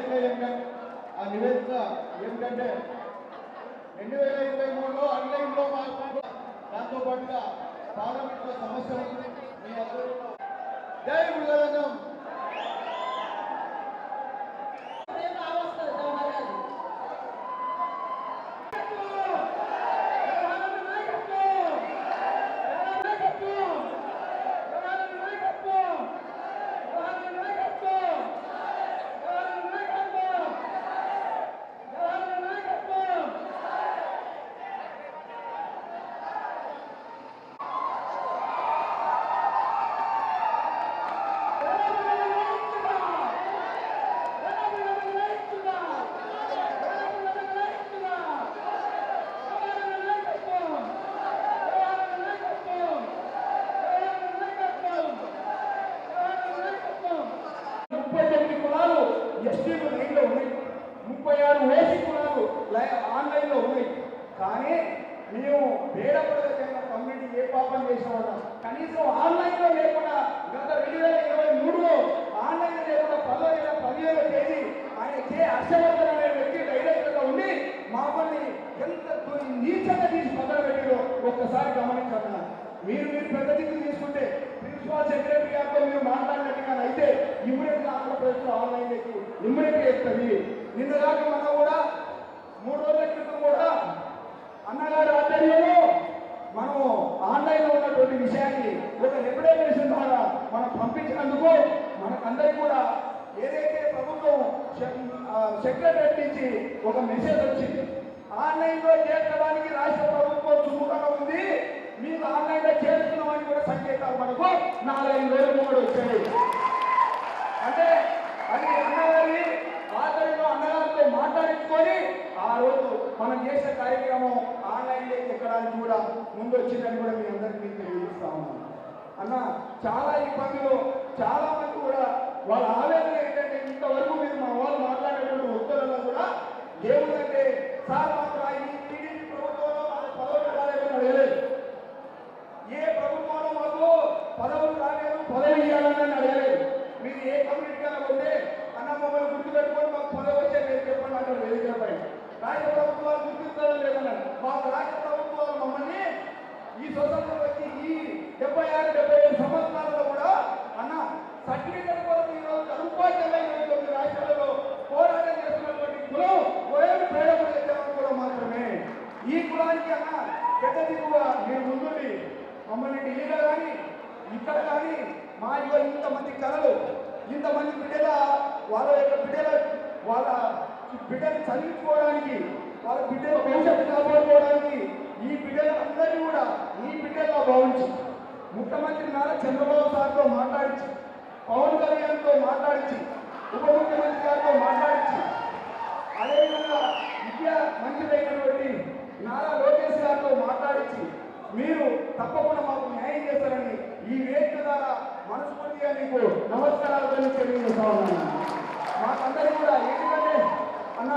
ఆ నివేదిక ఏమిటంటే రెండు వేల ఇరవై మూడులో ఆన్లైన్లో మార్పు దాంతో పాటుగా పార్లమెంట్లో సమస్య ఉంది మీ ఆధ్వర్యంలో జై ఉల్లంఘనం ముప్పై తొమ్మిది కులాలు ఎస్టీలు లైన్లో ఉన్నాయి ముప్పై ఆరు ఓసీ కులాలు లై- ఆన్లైన్లో ఉన్నాయి కానీ మేము పేదపడగ చెందిన కమ్యూనిటీ ఏ పాపం చేసామన్నా కనీసం ఆన్లైన్లో లేకుండా గత రెండు వేల ఇరవై మూడులో ఆన్లైన్లో లేకుండా పదో నెల పదిహేనో తేదీ ఆయన కే హర్షవర్ధన్ అనే వ్యక్తి డైరెక్టర్గా ఉండి మమ్మల్ని ఎంత దు- నీచంగా తీసి పక్కన పెట్టారో ఒకసారి గమనించన్నా. మీరు మీరు పెద్ద దిగులు తీసుకుంటే ప్రిన్సిపాల్ సెక్రటరీ గారితో మీరు మాట్లాడినట్టుగా అయితే ఇమ్మీడియట్ ఆంధ్రప్రదేశ్లో ఆన్లైన్ ఇమ్మీడియట్ చేస్తుంది. నిన్న దాకా మనం కూడా మూడు రోజుల క్రితం కూడా అన్నగారి ఆధ్వర్యంలో మనము ఆన్లైన్లో ఉన్నటువంటి విషయాన్ని ఒక రిప్రజెంటేషన్ ద్వారా మనం పంపించినందుకు మనకందరికీ కూడా ఏదైతే ప్రభుత్వం సెక్రటరీ నుంచి ఒక మెసేజ్ వచ్చింది ఆన్లైన్లో చేర్చడానికి రాష్ట్ర ప్రభుత్వం సుముఖంగా ఉంది. మీకు ఆన్లైన్లో చేరుతున్నామని కూడా సంకేతాలు మనకు నాలుగైదు వేల మూడు వచ్చాయి. అంటే అది అన్నగారి ఆధ్వర్యంలో అన్నగారితో మాట్లాడించుకొని ఆ రోజు మనం చేసే కార్యక్రమం ఆన్లైన్లో ఎక్కడానికి కూడా ముందు వచ్చిందని కూడా మీ అందరికీ తెలియజేస్తా ఉన్నాను. అన్న చాలా ఇబ్బందులు చాలా మంది కూడా వాళ్ళ ఆవేదన ఏంటంటే ఇంతవరకు మీరు మా వాళ్ళు మాట్లాడేటువంటి ఉత్తరాలను కూడా ఏముందంటే సార్ మాకు ఈ టీడీపీ ప్రభుత్వంలో మాకు పదవులు అడగలేదు ఏ ప్రభుత్వంలో మాకు పదవులు రాలేదు పదవి ఇవ్వాలని అడగలేదు మీరు ఏ కమ్యూనిటీగా ఉంటే అన్న మమ్మల్ని గుర్తుపెట్టుకొని మాకు పదవి వచ్చే మీరు చెప్పండి అంటారు వేదిక పైన రాష్ట్ర ప్రభుత్వాలు గుర్తించడం లేదన్నారు మాకు రాష్ట్ర ప్రభుత్వాలు మమ్మల్ని ఈ స్వతంత్రం వచ్చి ఈ డెబ్బై ఆరు డెబ్బై సంవత్సరాలలో కూడా అన్న సర్టిఫికెట్ కొరకు ఈరోజు రూపాయలు రాష్ట్రాలలో పోరాటం చేస్తున్నటువంటి కులం ఓఎం ప్రేరణ కూడా మాత్రమే ఈ కులానికి అన్న పెద్ద దిగువ మీరు ముందుండి. మమ్మల్ని ఢిల్లీలో కానీ ఇక్కడ కానీ మా యువ ఇంతమంది కళలు ఇంతమంది బిడ్డల వాళ్ళ యొక్క బిడ్డల వాళ్ళ బిడ్డలు చదివించుకోవడానికి వాళ్ళ బిడ్డల భవిష్యత్తు కాపాడుకోవడానికి ఈ బిడ్డలందరినీ కూడా ఈ బిడ్డల్లో భావించి ముఖ్యమంత్రి నారా చంద్రబాబు సార్తో మాట్లాడించి పవన్ కళ్యాణ్తో మాట్లాడించి ఉప ముఖ్యమంత్రి గారితో మాట్లాడించి అదేవిధంగా విద్యా మంత్రులైనటువంటి నారా లోకేష్ గారితో మాట్లాడించి మీరు తప్పకుండా మాకు న్యాయం చేస్తారని ఈ వేదిక ద్వారా మనస్ఫూర్తిగా మీకు నమస్కారాలు తెలియజేస్తా ఉన్నాను. మాకందరూ కూడా ఎందుకంటే అన్న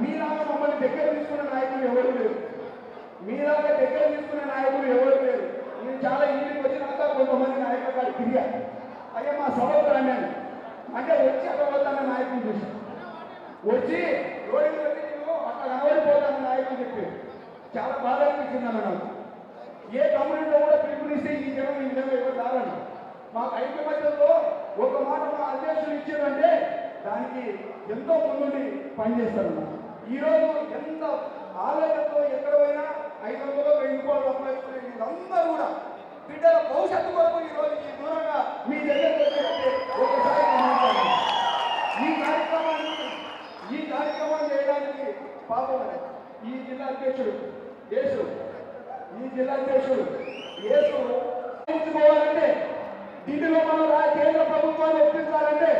మీలాగా మమ్మల్ని దగ్గర తీసుకున్న నాయకులు ఎవరు లేరు. మీలాగా దగ్గర తీసుకునే నాయకులు ఎవరు లేరు. నేను చాలా ఇంటికి వచ్చినాక కొంతమంది నాయకుల గారు తిరిగా అయ్యా మా సభకు రండి అంటే వచ్చి అక్కడ నాయకులు చూసి వచ్చి రోడ్డు అట్లా కనబడిపోతాను నాయకులు చెప్పి చాలా బాధ అనిపించింది అన్న నాకు ఏ కంపెనీలో కూడా పిలుపునిస్తే ఈ జనం ఈ జనం ఎవరు రారని మాకు ఐక్యమత్యంలో ఒక మాట మా అధ్యక్షులు ఇచ్చారంటే దానికి ఎంతో ముందుండి పనిచేస్తారు. ఈరోజు ఎంత ఆలయంతో ఎక్కడ పోయినా ఐదు వందలు వెయ్యి రూపాయలు సంపాదించుకునే వీళ్ళందరూ కూడా బిడ్డల భవిష్యత్తు కొరకు ఈరోజు ఈ దూరంగా మీ దగ్గర ఒకసారి ఈ కార్యక్రమాన్ని ఈ కార్యక్రమాన్ని చేయడానికి పాపం ఈ జిల్లా అధ్యక్షుడు యేసు. ఈ జిల్లా అధ్యక్షుడు యేసు. ఎంచుకోవాలంటే దీనిలో మనం కేంద్ర ప్రభుత్వాన్ని ఒప్పించాలంటే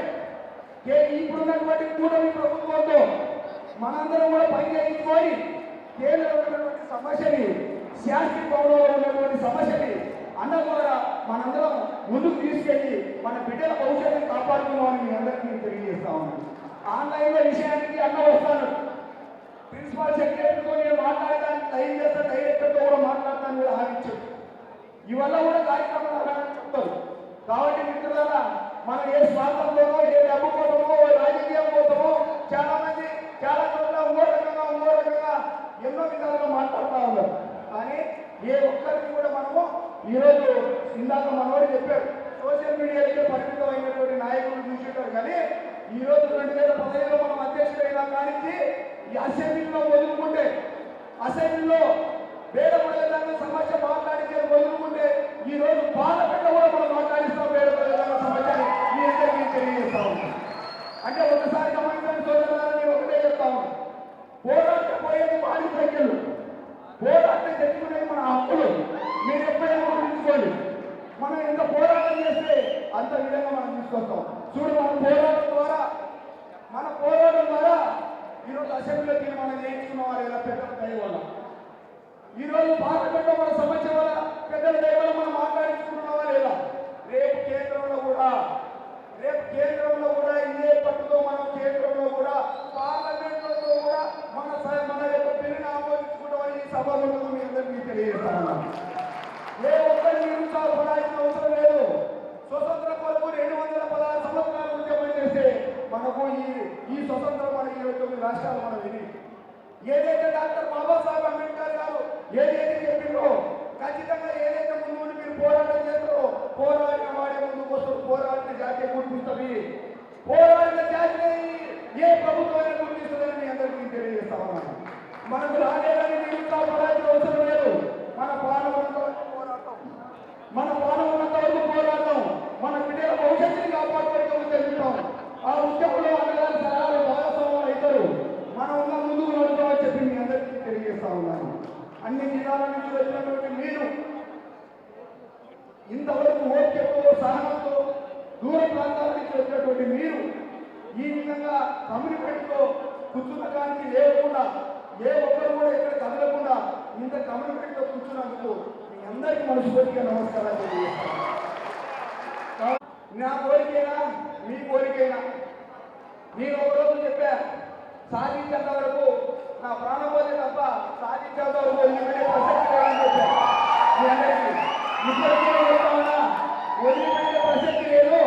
ఇప్పుడున్నటువంటి కూటమి ప్రభుత్వంతో మనందరం కూడా పని చేయించుకొని కేంద్రంలో ఉన్నటువంటి సమస్యని శాస్త్రీ భవనంలో ఉన్నటువంటి సమస్యని అన్న ద్వారా మనందరం ముందుకు తీసుకెళ్ళి మన బిడ్డల భవిష్యత్తుని కాపాడుకుందామని మీ అందరికీ తెలియజేస్తా ఉన్నాను. ఆన్లైన్లో విషయానికి అన్న వస్తాను. ప్రిన్సిపాల్ సెక్రటరీతో నేను మాట్లాడడానికి టైం చేస్తా డైరెక్టర్తో కూడా మాట్లాడతాను కూడా హామీ ఇవల్ల కూడా కార్యక్రమాలు అలాగే చెప్తారు. కాబట్టి మిత్రులారా మనం ఏ స్వార్థంలోనో ఏ డబ్బు కోసమో ఏ రాజకీయం కోసమో చాలా మంది చాలా చోట్ల ఇంకో రకంగా ఇంకో రకంగా ఎన్నో విధాలుగా మాట్లాడుతూ ఉన్నారు. కానీ ఏ ఒక్కరికి కూడా మనము ఈరోజు ఇందాక మనవాడు చెప్పారు సోషల్ మీడియాకి పరిమితం అయినటువంటి నాయకులు చూసేటారు కానీ ఈ రెండు వేల పదహైదులో మనం అధ్యక్షుడైనా కానించి ఈ అసెంబ్లీలో వదులుకుంటే అసెంబ్లీలో వేడపడేదాన్ని సమస్య మాట్లాడితే వదులుకుంటే ఈ రోజు పార్లమెంట్లో కూడా మనం మాట్లాడిస్తాం వేడపడేదాన్ని సమస్యని మీ అందరికీ తెలియజేస్తా ఉన్నాం అంటే ఒకసారి గమనించండి సోదరులారా నేను ఒకటే చెప్తా ఉన్నాను. పోరాటం పోయేది వాడి సంఖ్యలు పోరాటం తెచ్చుకునేది మన హక్కులు. మీరు ఎప్పుడైనా గుర్తుంచుకోండి. మనం ఎంత పోరాటం చేస్తే అంత విధంగా మనం తీసుకొస్తాం. చూడు మన పోరాటం ద్వారా మన పోరాటం ద్వారా ఈరోజు అసెంబ్లీలో తీర్మానం చేయించుకున్న వారు ఎలా పెద్ద దయ ఈరోజు పార్లమెంట్లో మన సమస్య వల్ల పెద్దల దయ వల్ల మనం మాట్లాడించుకున్నావా లేదా రేపు కేంద్రంలో కూడా రేపు కేంద్రంలో కూడా ఇదే పట్టుతో మనం కేంద్రంలో కూడా పార్లమెంట్లో కూడా మన స- మన యొక్క బిల్లుని ఆమోదించుకుంటామని ఈ సభ ముందు మీ అందరికీ తెలియజేస్తాను ఏ ఒక్కరి నిరుత్సాహపడాల్సిన అవసరం లేదు స్వతంత్ర కొరకు రెండు వందల పదహారు సంవత్సరాలు ఉద్యమం చేస్తే మనకు ఈ ఈ స్వతంత్రం మన ఇరవై తొమ్మిది రాష్ట్రాలు మనం విని. ఏదైతే డాక్టర్ బాబాసాహెబ్ అంబేద్కర్ గారు ఏదైతే చెప్పిందో ఖచ్చితంగా ఏదైతే ముందు ఉండి మీరు పోరాటం చేస్తారో పోరాడిన వాడే ముందుకు వస్తారు పోరాడిన జాతీయ గుర్తిస్తుంది పోరాడిన జాతీయ ఏ ప్రభుత్వమైనా గుర్తిస్తుందని మీ అందరికీ తెలియజేస్తా ఉన్నాను. మనకు రాలేదని నిరుత్సాహపడాల్సిన అవసరం లేదు మన పాలన ఉన్నంత వరకు పోరాటం మన పాలన ఉన్నంత వరకు పోరాటం మన బిడ్డల భవిష్యత్తుని కాపాడుకోవడం తెలుగుతాం ఆ ఉద్యమంలో అన్నగారి సలహాలు భాగస్వాములు అవుతారు మనం ఉన్న ముందుకు నడుస్తామని చెప్పి మీ అందరికీ తెలియజేస్తా ఉన్నాను అన్ని జిల్లాల నుంచి వచ్చినటువంటి మీరు ఇంతవరకు ఓపికతో సహనంతో దూర ప్రాంతాల నుంచి వచ్చినటువంటి మీరు ఈ విధంగా కమ్యూనికేట్తో కూర్చున్న కానికి లేకుండా ఏ ఒక్కరు కూడా ఇక్కడ కదలకుండా ఇంత కూర్చున్నందుకు మీ అందరికీ మనస్ఫూర్తిగా నమస్కారాలు తెలియజేస్తాను నా కోరికైనా మీ కోరికైనా నేను ఒక రోజు చెప్పా సాధించేంత వరకు నా ప్రాణం పోతే తప్ప సాధించేంత వరకు వదిలిపెట్టే ప్రసక్తి లేదని చెప్పాను మీ అందరికీ. ఇప్పటికీ నేను వదిలిపెట్టే ప్రసక్తి లేదు.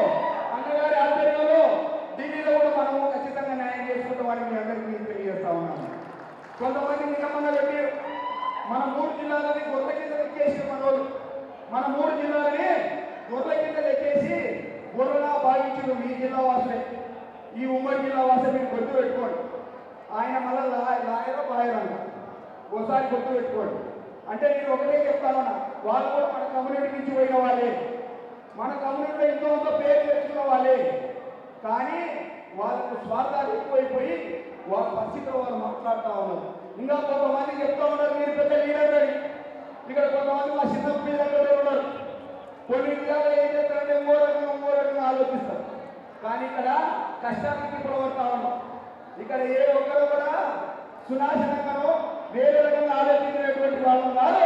అన్నగారి ఆధ్వర్యంలో ఢిల్లీలో కూడా మనము ఖచ్చితంగా న్యాయం చేసుకుంటామని మీ అందరికీ తెలియజేస్తా ఉన్నాను. కొంతమంది నిన్నమన్న పెట్టి మన మూడు జిల్లాలని గొర్రె కింద లెక్కేసి మనోళ్ళు. మన మూడు జిల్లాలని గొర్రె కింద లెక్కేసి గొర్రెలా భావించుడు మీ జిల్లా వాసులే. ఈ ఉమ్మడి జిల్లా వాసులు మీరు గుర్తు పెట్టుకోండి. ఆయన మళ్ళీ లాయరో బాయరో అంట ఒకసారి గుర్తు పెట్టుకోండి. అంటే నేను ఒకటే చెప్తానన్నా వాళ్ళు కూడా మన కమ్యూనిటీ నుంచి పోయిన వాళ్ళే. మన కమ్యూనిటీలో ఎంతో కొంత పేరు తెచ్చుకున్న వాళ్ళే. కానీ వాళ్ళకు స్వార్థాలు ఎక్కువైపోయి వాళ్ళ పరిస్థితిలో వాళ్ళు మాట్లాడుతూ ఉన్నారు. ఇంకా కొంతమంది చెప్తా ఉన్నారు మీరు పెద్ద లీడర్ అని ఇక్కడ కొంతమంది మా చిన్న పిల్లలు ఉన్నారు. కొన్ని విధాలు ఏం చేస్తారంటే మూడని మూడని ఆలోచిస్తారు. కానీ ఇక్కడ కష్టానికి పడబడతా ఉన్నాం ఇక్కడ ఏ ఒక్కరు కూడా సునాశనంగానో వేరే రకంగా ఆలోచించినటువంటి వాళ్ళు కాదు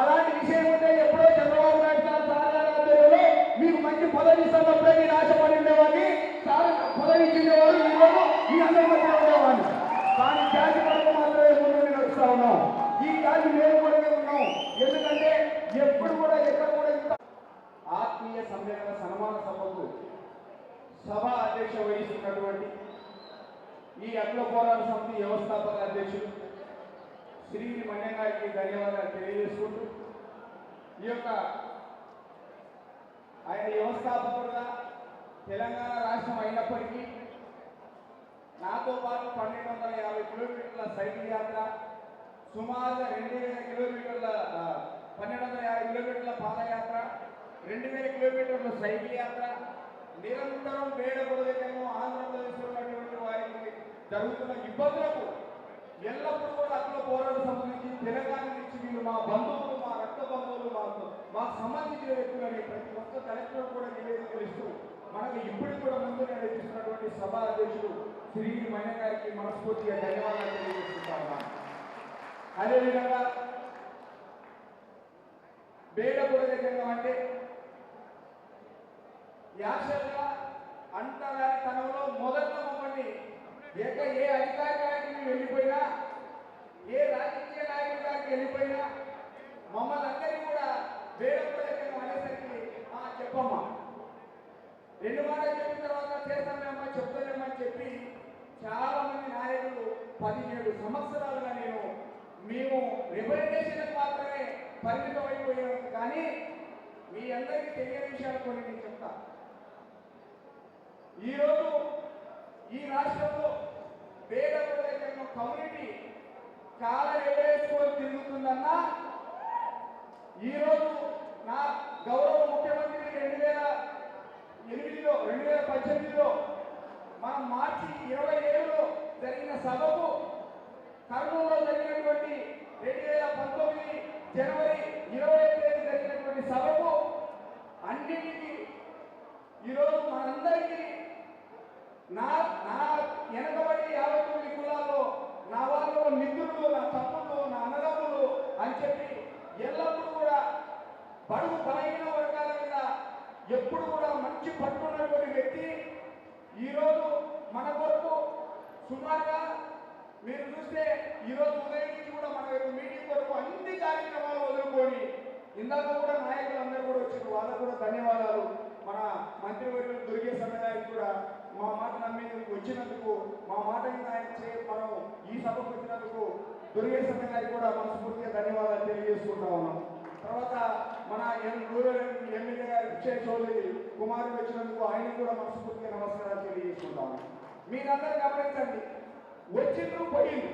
అలాంటి విషయం ఉంటే ఎప్పుడో చంద్రబాబు నాయుడు సార్ సాధారణ మీకు మంచి పదవి ఇస్తున్నప్పుడే నేను ఆశపడి ఉండేవాడిని. సాధారణ పదవి ఇచ్చిండేవాడు ఈరోజు మీ అందరి మధ్య ఉండేవాడిని. కానీ జాతి కొరకు మాత్రమే ముందు నడుస్తా ఉన్నాం ఈ మేము కూడా ఉన్నాం. ఎందుకంటే ఎప్పుడు కూడా ఎక్కడ కూడా ఇంత ఆత్మీయ సమ్మేళన సన్మాన సభకు సభ అధ్యక్ష వహిస్తున్నటువంటి ఈ అఖిల పోరాట సమితి వ్యవస్థాపక అధ్యక్షుడు శ్రీ మణ్యంగారికి ధన్యవాదాలు తెలియజేసుకుంటూ ఈ యొక్క ఆయన వ్యవస్థాపకుడుగా తెలంగాణ రాష్ట్రం అయినప్పటికీ నాతో పాటు పన్నెండు వందల యాభై కిలోమీటర్ల సైకిల్ యాత్ర సుమారుగా రెండు వేల కిలోమీటర్ల పన్నెండు వందల యాభై కిలోమీటర్ల పాదయాత్ర రెండు వేల కిలోమీటర్ల సైకిల్ యాత్ర నిరంతరం వేడబుడదకేమో ఆంధ్రప్రదేశ్లో ఉన్నటువంటి వారికి జరుగుతున్న ఇబ్బందులకు ఎల్లప్పుడూ కూడా అక్కడ పోరాట సంబంధించి తెలంగాణ నుంచి వీళ్ళు మా బంధువులు మా రక్త బంధువులు మాకు మాకు సంబంధించిన వ్యక్తులని ప్రతి ఒక్క కలెక్టర్ కూడా నివేదికలు ఇస్తూ మనకు ఇప్పుడు కూడా ముందు నడిపిస్తున్నటువంటి సభా అధ్యక్షుడు శ్రీ మణి గారికి మనస్ఫూర్తిగా ధన్యవాదాలు తెలియజేస్తున్నాను. అదేవిధంగా బేడబుడదకంగా అంటే యాక్చువల్గా అంటరాని మొదట్లో మమ్మల్ని ఏక ఏ అధికారి గారికి మేము వెళ్ళిపోయినా ఏ రాజకీయ నాయకుడి గారికి వెళ్ళిపోయినా మమ్మల్ని అందరినీ కూడా వేడపడకంగా అనేసరికి "ఆ, చెప్పమ్మా రెండు మాటలు చెప్పిన తర్వాత చేస్తామేమ్మా చెప్తామేమని చెప్పి చాలా మంది నాయకులు పదిహేడు సంవత్సరాలుగా నేను మేము రిప్రజెంటేషన్ మాత్రమే పరిమితం అయిపోయాము కానీ మీ అందరికీ తెలియని విషయాలు కొన్ని నేను చెప్తా. ఈరోజు ఈ రాష్ట్రంలో పేద ప్రజల కమ్యూనిటీ చాలా ఎగరేసుకొని తిరుగుతుందన్నా ఈరోజు నా గౌరవ ముఖ్యమంత్రి రెండు వేల ఎనిమిదిలో రెండు వేల పద్దెనిమిదిలో మనం మార్చి ఇరవై ఏడులో జరిగిన సభకు కర్నూలులో జరిగినటువంటి రెండు వేల పంతొమ్మిది జనవరి ఇరవై తేదీ జరిగినటువంటి సభకు అన్నిటికీ ఈరోజు మనందరికీ నా నా వెనకబడి యాభై తొమ్మిది కులాల్లో నా వాళ్ళు మిత్రులు నా తమ్ముళ్ళు నా అన్నదమ్ములు అని చెప్పి ఎల్లప్పుడూ కూడా బడుగు బలహీన వర్గాల మీద ఎప్పుడు కూడా మంచి పట్టున్నటువంటి వ్యక్తి ఈరోజు మన కొరకు సుమారుగా మీరు చూస్తే ఈరోజు ఉదయం నుంచి కూడా మన యొక్క మీటింగ్ కొరకు అన్ని కార్యక్రమాలు వదులుకొని ఇందాక కూడా నాయకులు అందరూ కూడా వచ్చారు వాళ్ళకు కూడా ధన్యవాదాలు. మన మంత్రివర్యులు దొరికే సమయానికి కూడా మా మాట నమ్మేందుకు వచ్చినందుకు మా మాట ఆయన చే మనం ఈ సభకు వచ్చినందుకు దొరికే సమయానికి కూడా మనస్ఫూర్తిగా ధన్యవాదాలు తెలియజేసుకుంటా ఉన్నాం. తర్వాత మన ఎం రూరల్ ఎమ్మెల్యే గారు విజయ్ చౌదరి కుమారుడు వచ్చినందుకు ఆయనకు కూడా మనస్ఫూర్తిగా నమస్కారాలు తెలియజేసుకుంటాము మీరందరూ గమనించండి. వచ్చిండ్రు పోయింది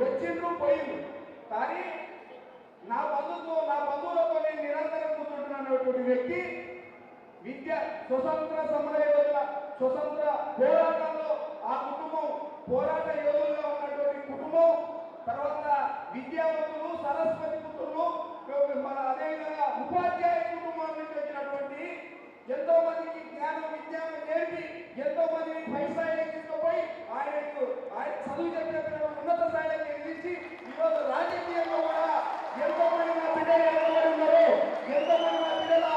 వచ్చిండ్రు పోయింది కానీ నా బంధువుతో నా బంధువులతో నేను నిరంతరం కూర్చుంటున్నటువంటి వ్యక్తి విద్య స్వతంత్ర సమర యోధుల స్వతంత్ర పోరాటంలో ఆ కుటుంబం పోరాట యోధులుగా ఉన్నటువంటి కుటుంబం తర్వాత విద్యావంతులు సరస్వతి పుత్రులు మన అదేవిధంగా ఉపాధ్యాయ కుటుంబం నుంచి వచ్చినటువంటి ఎంతో మందికి జ్ఞానం విజ్ఞానం నేర్పి ఎంతో మందిని పై స్థాయికి తీసుకుపోయి ఆయనకు ఆయన చదువు చెప్పిన ఉన్నత స్థాయికి ఎదిరించి ఈరోజు రాజకీయంలో కూడా ఎంతో మంది నా బిడ్డలు ఎదురుబడి ఉన్నారు ఎంతో మంది నా బిడ్డలు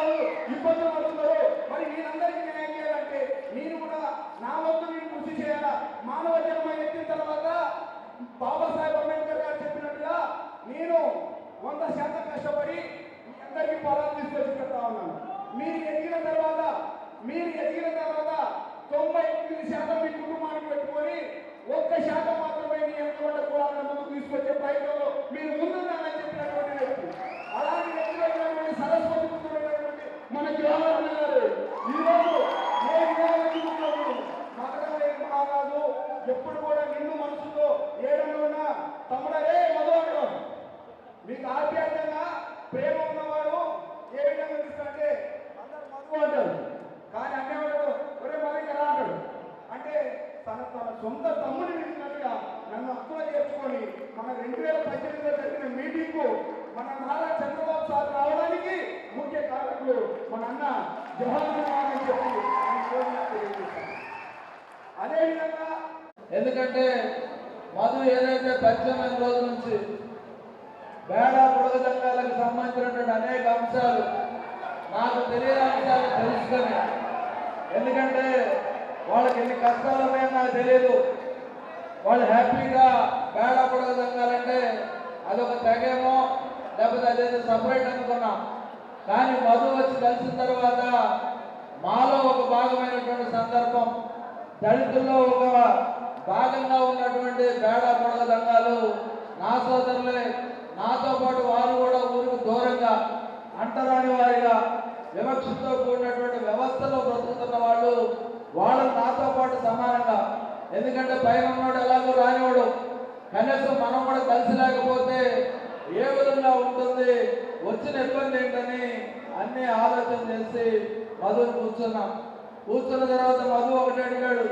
ఇబ్బందులు పడుతున్నారు మరి వీళ్ళందరికీ న్యాయం చేయాలంటే నేను కూడా నా వంతు నేను కృషి చేయాలా మానవ జన్మ ఎత్తిన తర్వాత బాబాసాహెబ్ అంబేద్కర్ గారు చెప్పినట్టుగా నేను వంద శాతం కష్టపడి మీ అందరికీ పొలాలు తీసుకొచ్చి పెడతా ఉన్నాను మీరు ఎదిగిన తర్వాత మీరు ఎదిగిన తర్వాత తొంభై ఎనిమిది శాతం మీ కుటుంబానికి పెట్టుకొని ఒక్క శాతం మాత్రమే మీ వెనుకబడ్డ కులాలను ముందుకు తీసుకొచ్చే ప్రయత్నంలో మీరు ముందున్నారని చెప్పినటువంటి వ్యక్తి. అలాంటి వ్యక్తులైనటువంటి సరస్వతి పుత్రుడైనటువంటి మన జవహర్ గారు ఈరోజు ఏ విధంగా ఎదుగుతున్నాడు మకరలేని మహారాజు ఎప్పుడు కూడా నిన్ను మనసులో ఏడనున్నా తమ్ముడరే మధు అంటాడు మీకు ఆప్యాయంగా ప్రేమ ఉన్నవాడు ఏ విధంగా పిలుస్తాడంటే అందరు మధు అంటారు కానీ అన్నేవాడు ఒరే మరి ఎలా అంటాడు అంటే తన తన సొంత తమ్ముడిని పిలిచినట్టుగా నన్ను అక్కువ చేర్చుకొని మన రెండు వేల పద్దెనిమిదిలో జరిగిన మీటింగ్కు మన నారా చంద్రబాబు సార్ రావడానికి ముఖ్య కారకులు మన అన్న జవహర్ లాల్ అని చెప్పి నేను కోరిన తెలియజేశాను అదేవిధంగా ఎందుకంటే మధు ఏదైతే పద్దెనిమిది రోజుల నుంచి బేడా పొడగ దంగాలకు సంబంధించినటువంటి అనేక అంశాలు నాకు తెలియని అంశాలు తెలుసుకొని ఎందుకంటే వాళ్ళకి ఎన్ని కష్టాలు ఉన్నాయో నాకు తెలియదు వాళ్ళు హ్యాపీగా బేడా పొడగ అదొక తెగేమో లేకపోతే అదేదో సపరేట్ అనుకున్నాం. కానీ మధు వచ్చి కలిసిన తర్వాత మాలో ఒక భాగమైనటువంటి సందర్భం దళితుల్లో ఒక భాగంగా ఉన్నటువంటి బేడా పొడగ దంగాలు నా సోదరులే. నాతో పాటు వారు కూడా ఊరికి దూరంగా అంటరాని వారిగా వివక్షతో కూడినటువంటి వ్యవస్థలో బ్రతుకుతున్న వాళ్ళు వాళ్ళు నాతో పాటు సమానంగా. ఎందుకంటే పైన ఉన్నాడు ఎలాగో రానివాడు. కనీసం మనం కూడా కలిసి లేకపోతే ఏ విధంగా ఉంటుంది వచ్చిన ఇబ్బంది ఏంటని అన్ని ఆలోచన చేసి మధుని కూర్చున్నాం. కూర్చున్న తర్వాత మధు ఒకటి అడిగాడు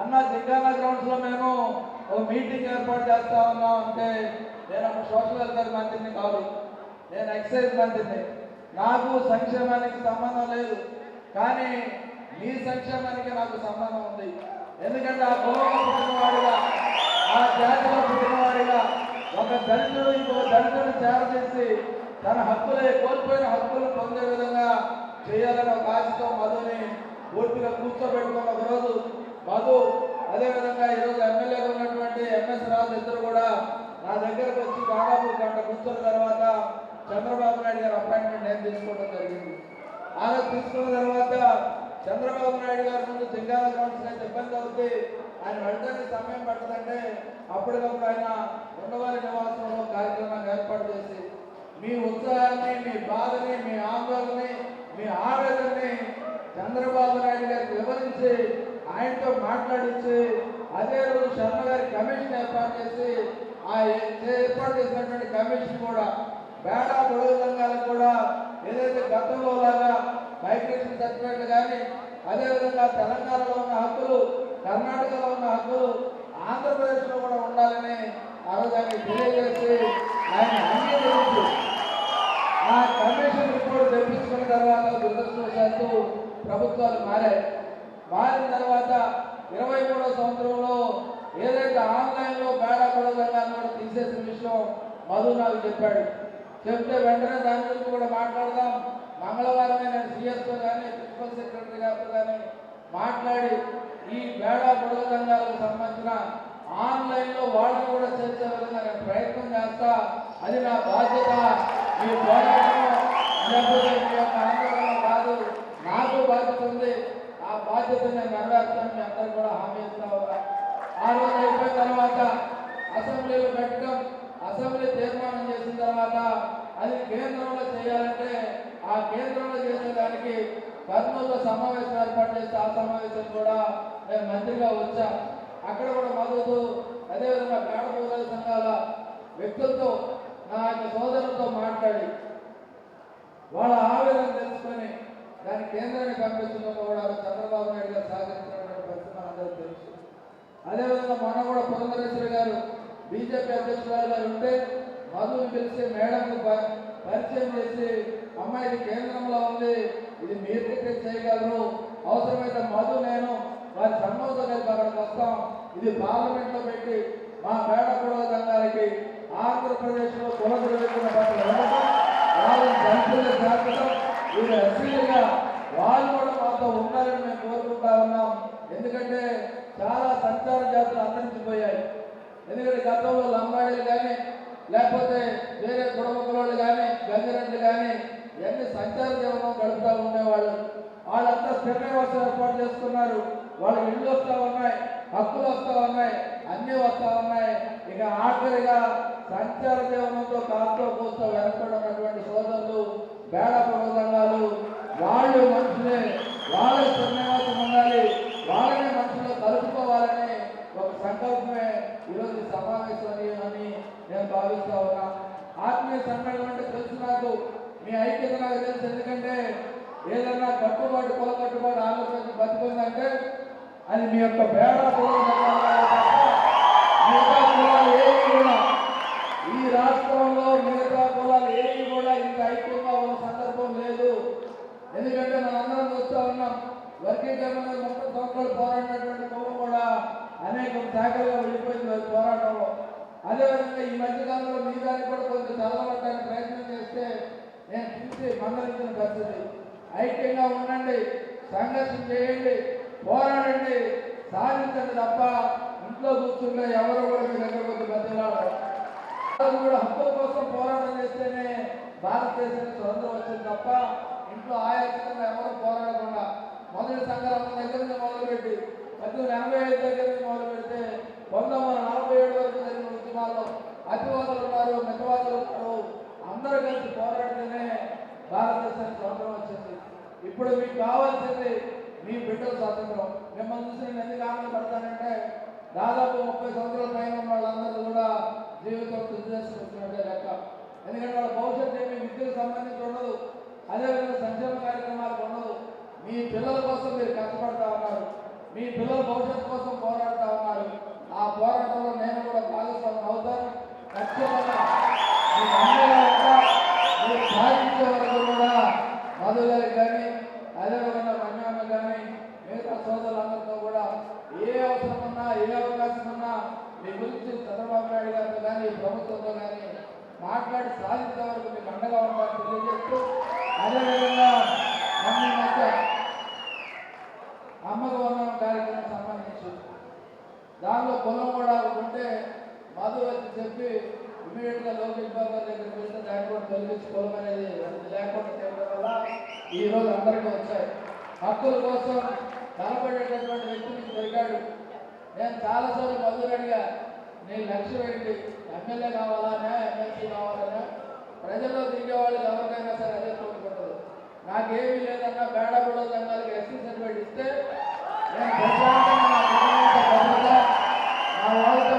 అన్న దిగ్గాన గ్రౌండ్స్లో మేము ఒక మీటింగ్ ఏర్పాటు చేస్తా ఉన్నాం అంటే నేను ఒక సోషల్ వెల్ఫేర్ మంత్రిని కాదు. నేను ఎక్సైజ్ మంత్రిని. నాకు సంక్షేమానికి సంబంధం లేదు. కానీ మీ సంక్షేమానికి నాకు సంబంధం ఉంది. ఎందుకంటే ఆ కులంలో పుట్టినవాడిగా ఆ జాతిలో పుట్టినవాడిగా ఒక దళితుడు ఇంకొక దళితుడు చేరదీసి తన హక్కులే కోల్పోయిన హక్కులు పొందే విధంగా చేయాలని ఒక ఆశతో మధుని పూర్తిగా కూర్చోబెట్టుకున్న ఒకరోజు మధు అదేవిధంగా ఈరోజు ఎమ్మెల్యేగా ఉన్నటువంటి ఎంఎస్ రాజు ఇద్దరు కూడా నా దగ్గరకు వచ్చి దాదాపు గంట కూర్చున్న తర్వాత చంద్రబాబు నాయుడు గారి అపాయింట్మెంట్ నేను తీసుకోవడం జరిగింది. ఆమె తీసుకున్న తర్వాత చంద్రబాబు నాయుడు గారి ముందు దింగాల కౌన్సిల్ అయితే ఇబ్బంది అవుతుంది ఆయన వెళ్ళడానికి సమయం పట్టదంటే అప్పటికప్పుడు ఆయన ఉండవారి నివాసంలో కార్యక్రమాన్ని ఏర్పాటు చేసి మీ ఉత్సాహాన్ని మీ బాధని మీ ఆందోళనని మీ ఆవేదనని చంద్రబాబు నాయుడు గారికి వివరించి ఆయనతో మాట్లాడించి అదే రోజు శర్మ గారి కమిషన్ ఏర్పాటు చేసి ఆ ఏర్పాటు చేసినటువంటి కమిషన్ కూడా బేడా పొడుగు సంఘాలకు కూడా ఏదైతే గతంలో లాగా మైగ్రేషన్ సర్టిఫికేట్లు కానీ అదేవిధంగా తెలంగాణలో ఉన్న హక్కులు కర్ణాటకలో ఉన్న హక్కులు ఆంధ్రప్రదేశ్లో కూడా ఉండాలని ఆ రోజు ఆయన తెలియజేసి ఆయన అంగీకరించి. ఆ కమిషన్ రిపోర్ట్ తెప్పించుకున్న తర్వాత దురదృష్టవశాత్తు ప్రభుత్వాలు మారాయి. మారిన తర్వాత ఇరవై మూడో సంవత్సరంలో ఏదైతే ఆన్లైన్లో బేడా కొడగంగాన్ని కూడా తీసేసిన విషయం మధు నాకు చెప్పాడు. చెప్తే వెంటనే దాని గురించి కూడా మాట్లాడదాం. మంగళవారమే నేను సిఎస్తో కానీ ప్రిన్సిపల్ సెక్రటరీ గారితో కానీ మాట్లాడి ఈ బేడా పొడుగు సంఘాలకు సంబంధించిన ఆన్లైన్లో వాళ్ళని కూడా చేర్చే విధంగా నేను ప్రయత్నం చేస్తా. అది నా బాధ్యత. మీ పోరాటం లేకపోతే మీ యొక్క ఆందోళన కాదు. నాకు బాధ్యత ఉంది. ఆ బాధ్యత నేను నెరవేర్చాను మీ అందరూ కూడా హామీ ఇస్తా ఉన్నా. ఆ రోజు అయిపోయిన తర్వాత అసెంబ్లీలో పెట్టడం అసెంబ్లీ తీర్మానం చేసిన తర్వాత అది కేంద్రంలో చేయాలంటే ఆ కేంద్రంలో చేసేదానికి కర్నూలులో సమావేశం ఏర్పాటు చేస్తే ఆ సమావేశం కూడా నేను మంత్రిగా వచ్చా. అక్కడ కూడా మద్దతు అదేవిధంగా పేడ వ్యవసాయ సంఘాల వ్యక్తులతో నా యొక్క సోదరులతో మాట్లాడి వాళ్ళ ఆవేదన తెలుసుకొని దాని కేంద్రాన్ని పంపించడంలో కూడా చంద్రబాబు నాయుడు గారు సహకరించినటువంటి పరిస్థితి అందరూ తెలుసు. అదేవిధంగా మొన్న కూడా పురంధరేశ్వరి గారు బీజేపీ అధ్యక్షురాలు గారు ఉంటే మధుని పిలిచి మేడంకు పరిచయం చేసి అమ్మాయి కేంద్రంలో ఉంది ఇది మీరు చేయగలరు. అవసరమైతే మధు నేను వారి సమ్మతో కలిపి అక్కడికి వస్తాం. ఇది పార్లమెంట్లో పెట్టి మా మేడ కుల గారికి ఆంధ్రప్రదేశ్లో కుల పట్ల వాళ్ళని ఎస్సీలుగా వాళ్ళు కూడా మాతో ఉండాలని మేము కోరుకుంటా ఉన్నాం. ఎందుకంటే చాలా సంచార జాతులు అంతరించిపోయాయి. ఎందుకంటే గతంలో లంబాడీలు కానీ లేకపోతే వేరే కుటుంబకులు కానీ గంగిరెడ్లు కానీ ఇవన్నీ సంచార జీవనం గడుపుతూ ఉండేవాళ్ళు. వాళ్ళంతా స్థిర నివాసం ఏర్పాటు చేసుకున్నారు. వాళ్ళ ఇళ్ళు వస్తూ ఉన్నాయి హక్కులు వస్తూ ఉన్నాయి అన్నీ వస్తూ ఉన్నాయి. ఇక ఆఖరిగా సంచార జీవనంతో కాస్తో కూస్తో వెనకబడినటువంటి సోదరులు బేడ సంఘాలు వాళ్ళు మనుషులే వాళ్ళ స్థిర నివాసం ఉండాలి వాళ్ళని మనుషులు కలుపుకోవాలని ఒక సంకల్పమే ఈరోజు ఈ సమావేశం అని నేను భావిస్తా ఉన్నా. ఆత్మీయ సంఘటన అంటే తెలుసు నాకు. మీ ఐక్యత నాకు తెలుసు. ఎందుకంటే ఏదన్నా కట్టుబాటు కుల కట్టుబాటు ఆంధ్రప్రదేశ్ బతుకుందంటే అది మీ యొక్క బేడ కులం సంఘాలు తప్ప మిగతా కులాలు ఏవి కూడా ఈ రాష్ట్రంలో మిగతా కులాలు ఏవి కూడా ఇంత ఐక్యంగా ఉన్న సందర్భం లేదు ఎందుకంటే మనందరం చూస్తూ ఉన్నాం వర్గీకరణ మీద ముప్పై సంవత్సరాలు పోరాడినటువంటి కులం కూడా అనేక శాఖలుగా వెళ్ళిపోయింది వారి పోరాటంలో అదేవిధంగా ఈ మధ్యకాలంలో మీ దానికి కూడా కొంచెం చదవడానికి ప్రయత్నం చేస్తే నేను చూసి మందలించిన పరిస్థితి ఐక్యంగా ఉండండి సంఘర్షణ చేయండి పోరాడండి సాధించండి తప్ప ఇంట్లో కూర్చుంటే ఎవరు కూడా మీ దగ్గర కొంచెం బతిలాడరు వాళ్ళు కూడా హక్కుల కోసం పోరాటం చేస్తేనే భారతదేశానికి స్వతంత్రం వచ్చింది తప్ప ఇంట్లో ఆయాచితంగా ఎవరు పోరాడకుండా మొదటి సంగ్రామం దగ్గర నుంచి మొదలుపెట్టి పద్దెనిమిది ఎనభై ఐదు దగ్గర నుంచి మొదలు పెడితే పంతొమ్మిది వందల నలభై ఏడు వరకు జరిగిన ఉద్యమాల్లో అతివాదులు ఉన్నారు మితవాదులు ఉన్నారు. అందరూ కలిసి పోరాడితేనే భారతదేశానికి స్వతంత్రం వచ్చింది. ఇప్పుడు మీకు కావాల్సింది మీ బిడ్డల స్వాతంత్రం. మిమ్మల్ని చూసి నేను ఎందుకు ఆనందపడతానంటే దాదాపు ముప్పై సంవత్సరాల పైన ఉన్న వాళ్ళందరూ కూడా జీవితం శుద్ధి వచ్చినట్టే లెక్క ఎందుకంటే వాళ్ళ భవిష్యత్తు ఏమి విద్యకు సంబంధించి ఉండదు అదేవిధంగా సంక్షేమ కార్యక్రమాలకు ఉండదు మీ పిల్లల కోసం మీరు కష్టపడతా ఉన్నారు మీ పిల్లల భవిష్యత్తు కోసం పోరాడుతూ ఉన్నారు ఆ పోరాటంలో నేను కూడా భాగస్వామి అవుతాను ఖచ్చితంగా మీరు సాధించే వరకు కూడా మధు గారికి కానీ అదేవిధంగా మన్యామ కానీ మిగతా సోదరులందరితో కూడా ఏ అవసరం ఉన్నా ఏ అవకాశం ఉన్నా మీ గురించి చంద్రబాబు నాయుడు గారితో కానీ ప్రభుత్వంతో కానీ మాట్లాడి సాధించే వరకు మీకు అండగా ఉంటారని తెలియజేస్తూ అదేవిధంగా మొన్న మధ్య అమ్మకు వందనం కార్యక్రమం సంబంధించి దానిలో పొలం కూడా ఉంటే మధు వచ్చి చెప్పి ఇమీడియట్గా లోకేష్ బాబు గారి దగ్గరికి వెళ్తే దాన్ని కూడా తొలగించి పొలం అనేది లేకుండా చేయడం వల్ల ఈరోజు అందరికీ వచ్చాయి. హక్కుల కోసం కనపడేటటువంటి వ్యక్తి మీకు దొరికాడు. నేను చాలాసార్లు మధురు అడిగా నీ లక్ష్యం ఏంటి? ఎమ్మెల్యే కావాలనే ఎమ్మెల్సీ కావాలనే ప్రజల్లో తిరిగే వాళ్ళు ఎవరికైనా సరే అదే కోరుకుంటారు నాకేమీ లేదన్నా బేడబుడ సంఘాలకు ఎస్సీ సర్టిఫికేట్ ఇస్తే నేను ప్రశాంతంగా నా వాళ్ళతో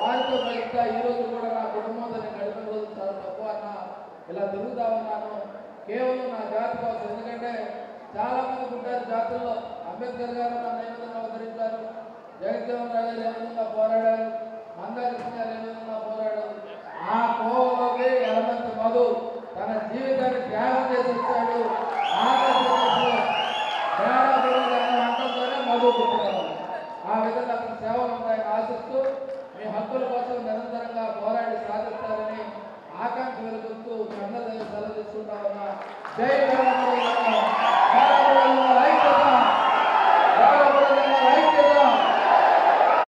వారితో బతుకుతా. ఈ రోజు కూడా నా కుటుంబంతో నేను గడిపిన రోజు చాలా తక్కువ అన్న. ఇలా తిరుగుతా ఉన్నాను. కేవలం నా జాతి కోసం ఎందుకంటే చాలా మంది ఉంటారు జాతుల్లో. అంబేద్కర్ గారు నన్ను ఏ విధంగా జగన్ రాజు ఏ విధంగా పోరాడారు మందాకృష్ణ గారు ఏ విధంగా పోరాడారు ఆ కోవలోకి ఎలమంతి మధు తన జీవితాన్ని త్యాగం చేసి ఇచ్చాడు ఆ విధంగా అతని సేవలు ఉంటాయని ఆశిస్తూ మీ హక్కుల కోసం నిరంతరంగా పోరాడి సాధిస్తారని ఆకాంక్ష వెలుగుతూ మీ అందరి సెలవు తీసుకుంటా ఉన్నా. జై